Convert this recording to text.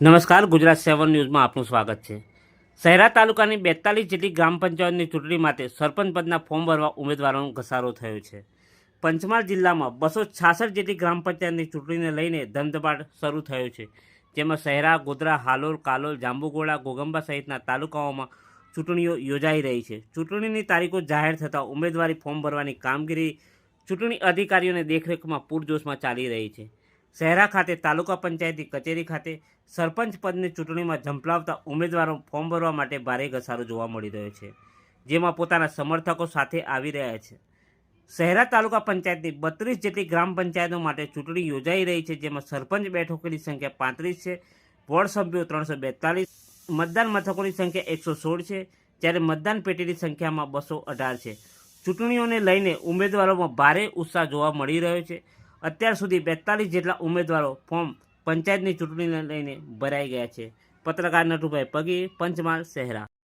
નમસ્કાર, ગુજરાત સેવન ન્યૂઝમાં આપનું સ્વાગત છે. શહેરા તાલુકાની બેતાલીસ જેટલી ગ્રામ પંચાયતની ચૂંટણી માટે સરપંચ પદના ફોર્મ ભરવા ઉમેદવારોનો ઘસારો થયો છે. પંચમહાલ જિલ્લામાં બસો છાસઠ જેટલી ગ્રામ પંચાયતની ચૂંટણીને લઈને ધમધમાટ શરૂ થયો છે. જેમાં શહેરા, ગોધરા, હાલોલ, કાલોલ જાંબુગોડા ગોગંબા સહિતના તાલુકાઓમાં ચૂંટણીઓ યોજાઈ રહી છે. ચૂંટણીની તારીખો જાહેર થતાં ઉમેદવારી ફોર્મ ભરવાની કામગીરી ચૂંટણી અધિકારીઓની દેખરેખમાં પૂરજોશમાં ચાલી રહી છે. શહેરા ખાતે, તાલુકા પંચાયતી કચેરી ખાતે સરપંચ પદની ચૂંટણીમાં ઝંપલાવતા ઉમેદવારો ફોર્મ ભરવા માટે ભારે ઘસારો જોવા મળી રહ્યો છે, જેમાં પોતાના સમર્થકો સાથે આવી રહ્યા છે. શહેરા, તાલુકા પંચાયતની બત્રીસ જેટલી ગ્રામ પંચાયતો માટે ચૂંટણી યોજાઈ રહી છે, જેમાં સરપંચ બેઠકોની સંખ્યા પાંત્રીસ છે, વોર્ડ સભ્યો ત્રણસો બેતાલીસ, મતદાન મથકોની સંખ્યા એકસો સોળ છે, જ્યારે મતદાન પેટીની સંખ્યામાં બસો અઢાર છે. ચૂંટણીઓને લઈને ઉમેદવારોમાં ભારે ઉત્સાહ જોવા મળી રહ્યો છે અત્યાર સુધી બેતાલીસ જેટલા ઉમેદવારો ફોર્મ પંચાયતની ચૂંટણીને લઈને ભરાઈ ગયા છે. પત્રકાર નટુભાઈ પગી, પંચમહાલ, શહેરા.